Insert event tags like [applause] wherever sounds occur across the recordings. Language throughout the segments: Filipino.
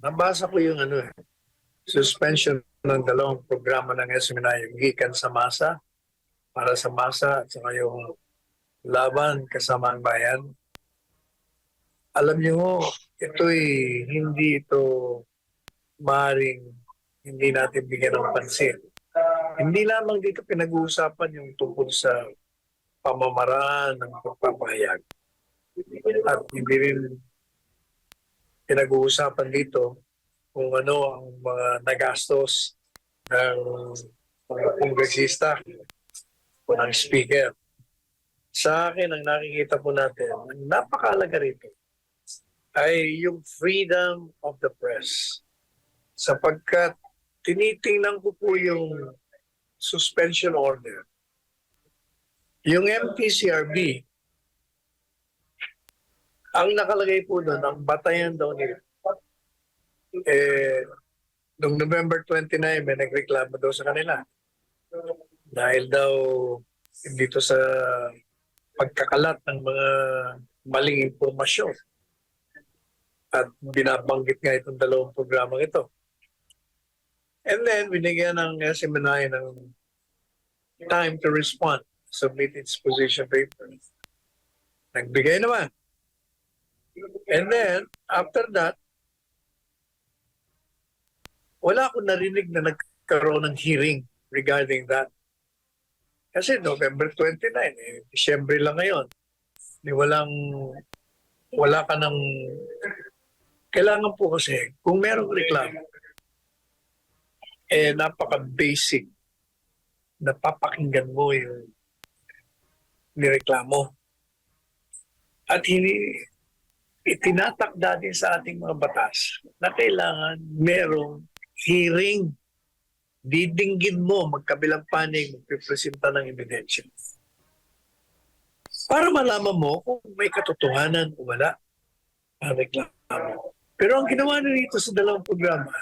Nabasa ko yung ano suspension ng dalawang programa ng SMNI, yung Gikan sa Masa, para sa Masa, at saka yung Laban kasama ang bayan. Alam niyo ho, ito'y hindi ito maring hindi natin bigyan ng pansin. Hindi lamang dito pinag-uusapan yung tungkol sa pamamaraan ng pagpapahayag. At hindi rin pinag-uusapan dito kung ano ang mga nagastos ng mga kongresista o ng speaker. Sa akin, ang nakikita po natin, ang napakalaga rito ay yung freedom of the press. Sapagkat tinitingnan ko po yung suspension order. Yung MPCRB, ang nakalagay po doon, ang batayan daw nila, eh, noong November 29, may nagreklamo daw sa kanila. Dahil daw dito sa pagkakalat ng mga maling impormasyon. At binabanggit nga itong dalawang programang ito. And then, binigyan ng SMNI ng time to respond, submit its position paper. Nagbigay naman. And then, after that, wala akong narinig na nagkaroon ng hearing regarding that. Kasi November 29, eh, Disyembre lang ngayon. Di walang, wala ka ng, kailangan po kasi, kung merong reklamo, eh, napaka-basic na papakinggan mo yung nireklamo. At hindi, itinatakda din sa ating mga batas na kailangan merong hearing. Didinggin mo, magkabilang panig, magpipresenta ng ebidensya. Para malaman mo kung may katotohanan o wala ang reklamo. Pero ang ginawa na dito sa dalawang programa,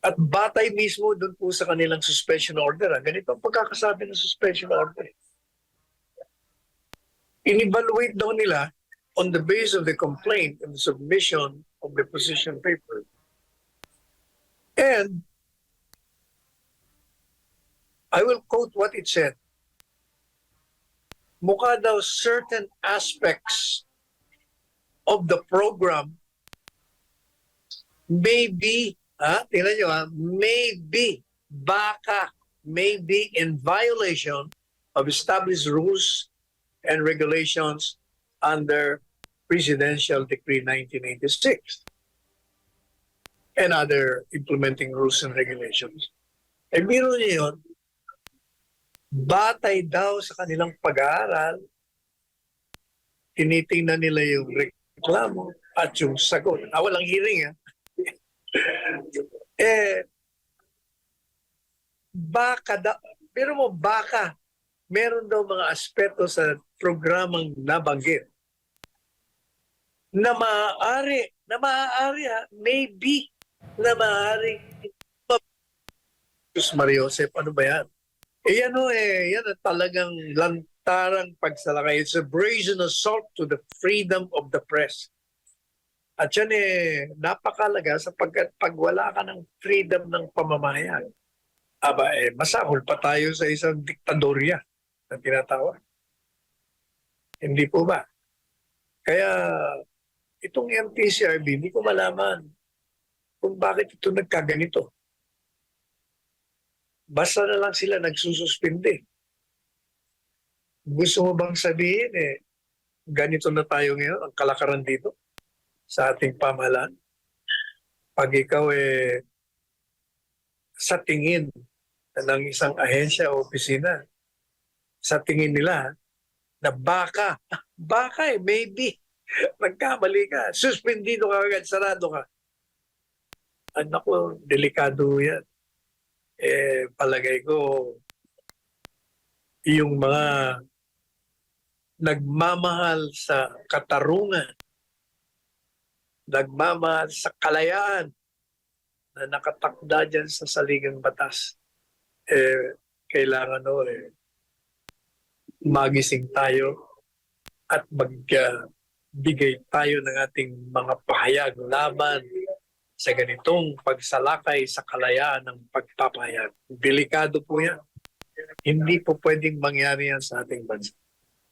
at batay mismo doon po sa kanilang suspension order. ah. Ganito ang pagkakasabi ng suspension order. In-evaluate daw nila on the basis of the complaint and the submission of the position paper. And I will quote what it said. Mukha daw certain aspects of the program may be Ah, tingnan nyo ha, may be, baka, may be in violation of established rules and regulations under Presidential Decree 1986 and other implementing rules and regulations. Eh, biro niyo yun, batay daw sa kanilang pag-aaral, tinitingnan nila yung reklamo at yung sagot. Ah, walang hearing ha [laughs] eh, baka da, pero mo baka meron daw mga aspeto sa programang nabanggit na maaari, na maaari ha, maybe, na maaari Diyos Mario Joseph, ano ba yan? Eh yan o eh, yan ang talagang lantarang pagsalakay. It's a brazen assault to the freedom of the press. At yan eh, napakalaga sapagkat pag wala ka ng freedom ng pamamayan, aba eh, masahol pa tayo sa isang diktadorya na tinatawag. Hindi po ba? Kaya itong MTCRB, hindi ko malaman kung bakit ito nagkaganito. Basta na lang sila nagsususpindi. Gusto mo bang sabihin eh, ganito na tayo ngayon, ang kalakaran dito? sa ating pamahalaan. Pag ikaw eh sa tingin ng isang ahensya o opisina, sa tingin nila na baka, baka eh, maybe, [laughs] nagkamali ka, suspendido ka agad, sarado ka. Anak ko, delikado yan. Eh, palagay ko, yung mga nagmamahal sa katarungan nagmamahal sa kalayaan na nakatakda dyan sa saligang batas. Eh, kailangan no, eh, magising tayo at mag, uh, magbigay tayo ng ating mga pahayag laban sa ganitong pagsalakay sa kalayaan ng pagpapahayag. Delikado po yan. Hindi po pwedeng mangyari yan sa ating bansa.